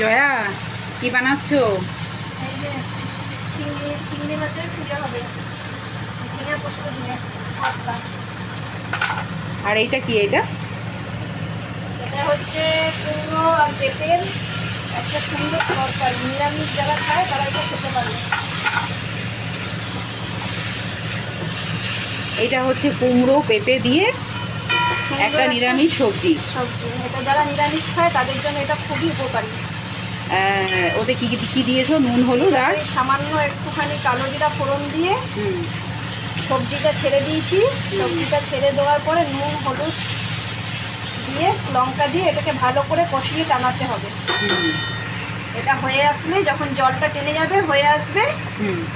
জয়া কি বানাচ্ছো? আর এইটা কি এটা এটা হচ্ছে কুমড়ো আর পেঁপের একটা সুন্দর তরকারি। নিরামিষ যারা খায় তারা এটা খেতে পারে এটা হচ্ছে কুমড়ো পেঁপে দিয়ে একটা নিরামিষ সবজি। সবজি। এটা যারা নিরামিষ খায় তাদের জন্য এটা খুবই উপকারী। ওতে কি কি- কি দিয়েছ? নুন হলুদ আর? সামান্য একটুখানি কালো জিরা ফোড়ন দিয়ে সবজিটা ছেড়ে দিয়েছি। সবজিটা ছেড়ে দেওয়ার পরে নুন হলুদ দিয়ে লঙ্কা দিয়ে এটাকে ভালো করে কষিয়ে টানাতে হবে। এটা হয়ে আসলে যখন জলটা টেনে যাবে হয়ে আসবে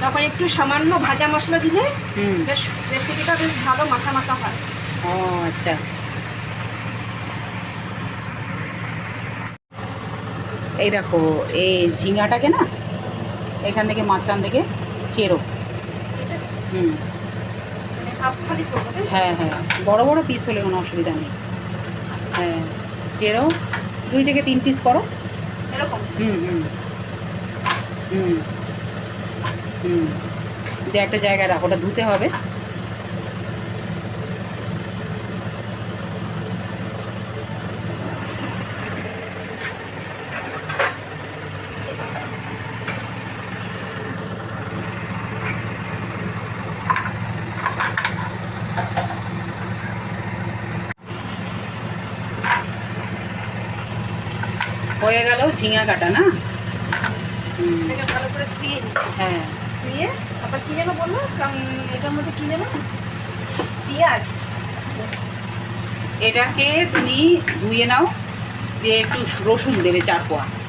তখন একটু সামান্য ভাজা মশলা দিলে। বেশ রেসিপিটা বেশ ভালো মাখা মাখা হয়। ও আচ্ছা। এই দেখো এই ঝিঙাটাকে না এখান থেকে মাঝখান থেকে চেরো। হুম? হ্যাঁ হ্যাঁ বড় বড় পিস হলে কোনো অসুবিধা নেই। হ্যাঁ চেরো দুই থেকে তিন পিস করো। হুম হুম। হুম। হুম। দিয়ে একটা জায়গায় রাখো ওটা ধুতে হবে। হয়ে গেল ঝিঙা কাটা না? হ্যাঁ। ধুয়ে তারপর কী যেন বলল কারণ এটার মধ্যে কী যেন পেঁয়াজ। এটাকে তুমি ধুয়ে নাও দিয়ে একটু রসুন দেবে চার পোয়া আর শুকনো লঙ্কা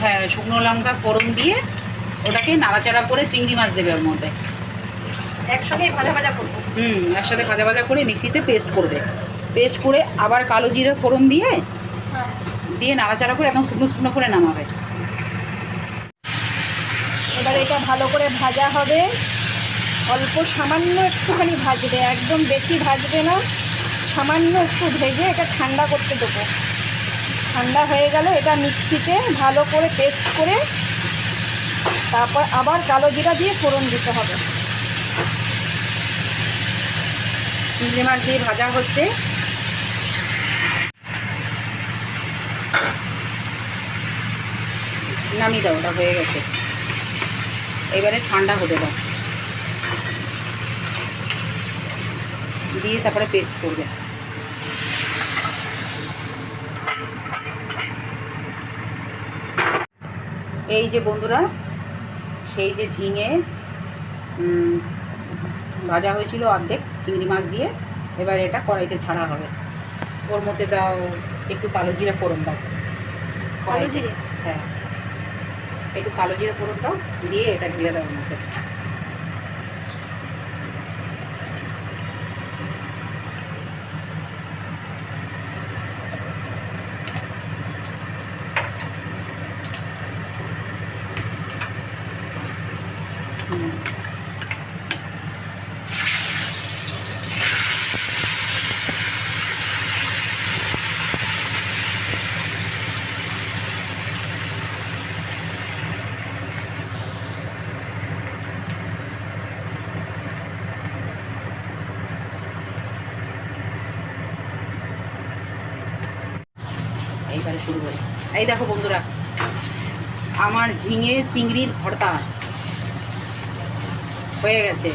হ্যাঁ শুকনো লঙ্কা ফোড়ন দিয়ে ওটাকে নাড়াচাড়া করে চিংড়ি মাছ দেবে ওর মধ্যে। একসঙ্গে ভাজা ভাজা করব। হুম একসাথে ভাজা ভাজা করে মিক্সিতে পেস্ট করবে। পেস্ট করে আবার কালো জিরে ফোড়ন দিয়ে হ্যাঁ। দিয়ে নাড়াচাড়া করে একদম শুকনো শুকনো করে নামাবে। এবার এটা ভালো করে ভাজা হবে। অল্প সামান্য একটুখানি ভাজবে একদম বেশি ভাজবে না। সামান্য একটু ভেজে এটা ঠান্ডা করতে দেবো। ঠান্ডা হয়ে গেলে, এটা মিক্সিতে ভালো করে পেস্ট করে তারপর আবার কালো জিরা দিয়ে ফোড়ন দিতে হবে। চিংড়ি মাছ দিয়ে ভাজা হচ্ছে। নামিয়ে দাও, ওটা হয়ে গেছে। এবারে ঠান্ডা হতে দাও। দিয়ে তারপরে পেস্ট করবে। এই যে বন্ধুরা সেই যে ঝিঙে ভাজা হয়েছিল অর্ধেক চিংড়ি মাছ দিয়ে এবার এটা কড়াইতে ছাড়া হবে। ওর মধ্যে দাও একটু কালো জিরা ফোড়ন দাও। কালো জিরে? হ্যাঁ। একটু কালো জিরা ফোড়ন দাও দিয়ে এটা ঢেলে দাও মধ্যে। এইবারে শুরু করি এই দেখো বন্ধুরা আমার ঝিঙে চিংড়ির ভর্তা। হয়ে গেছে।